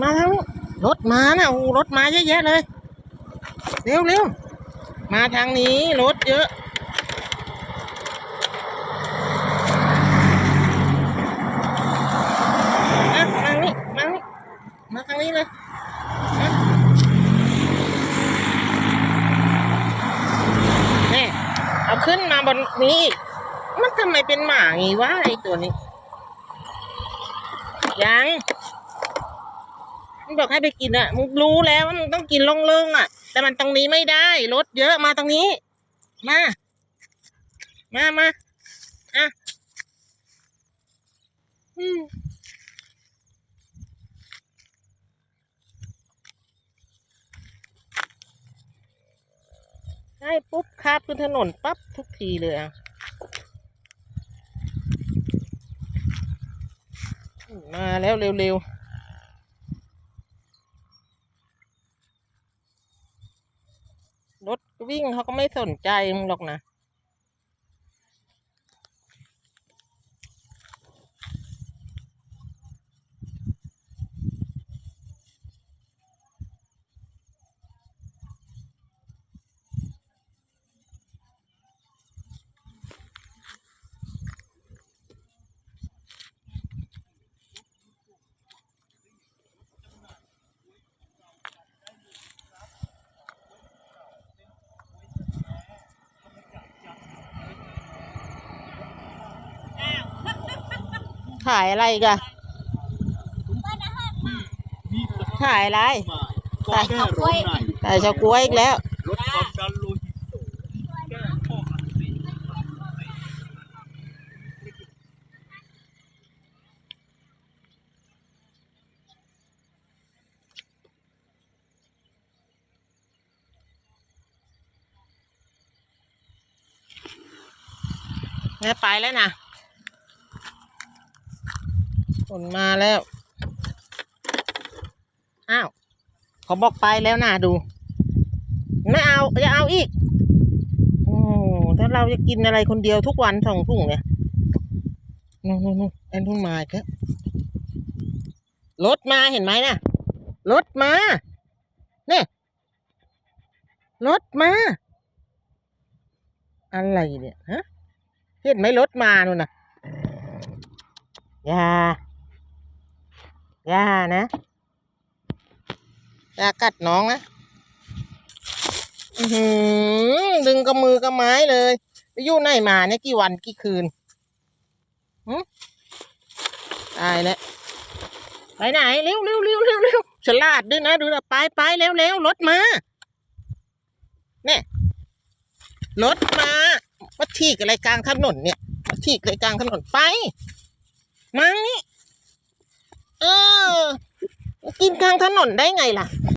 มาทางนี้รถมานะโอ้รถมาเยอะแยะเลย เร็วเร็วมาทางนี้รถเยอะ มาทางนี้ มาทางนี้มาทางนี้เลยมานี่เอาขึ้นมาบนนี้อีกมันทำไมเป็นหมางี้วะไอตัวนี้ ยัง มันบอกให้ไปกินอะมึงรู้แล้วว่ามึงต้องกินโล่งๆอะ แต่มันตรงนี้ไม่ได้รถเยอะมาตรงนี้ มา มามาอะอืมใช่ปุ๊บคาบขึ้นถนนปั๊บทุกทีเลยอะมาแล้วเร็วๆ รถวิ่งเขาก็ไม่สนใจมึงหรอกนะ ขายอะไรกันขายอะไรก็แก้ร้อนในขายเฉาก๊วยอีกแล้วลดความดันโลหิตสูงแก้ข้ออักเสบแม่ไปแล้วนะ นมาแล้ว อ้าวเขาบอกไปแล้วนะดู ไม่เอาจะเอาอีก โอ้ถ้าเราจะกินอะไรคนเดียวทุกวันสองถุงเนี่ยนู่นนู่นนู่นทุ่งมาอีกแล้วรถมาเห็นไหมน่ะรถมา เนี่ยรถมา อะไรเนี่ยฮะเห็นไหมรถมานู่นน่ะอย่า อย่านะอย่ากัดน้องนะดึงกับมือกับไม้เลยไปอยู่ไหนมาเนี่ยกี่วันกี่คืนหืตายแล้วไปไหนเร็วเร็วเร็วเร็วเร็วฉลาดด้วยนะดูนะไปไปเร็วเร็วรถมาเนี่ยรถมามาทีกอะไรกลางถนนเนี่ยมาทีกอะไรกลางถนนไปมานี่ เออ กินกลางถนนได้ไงล่ะ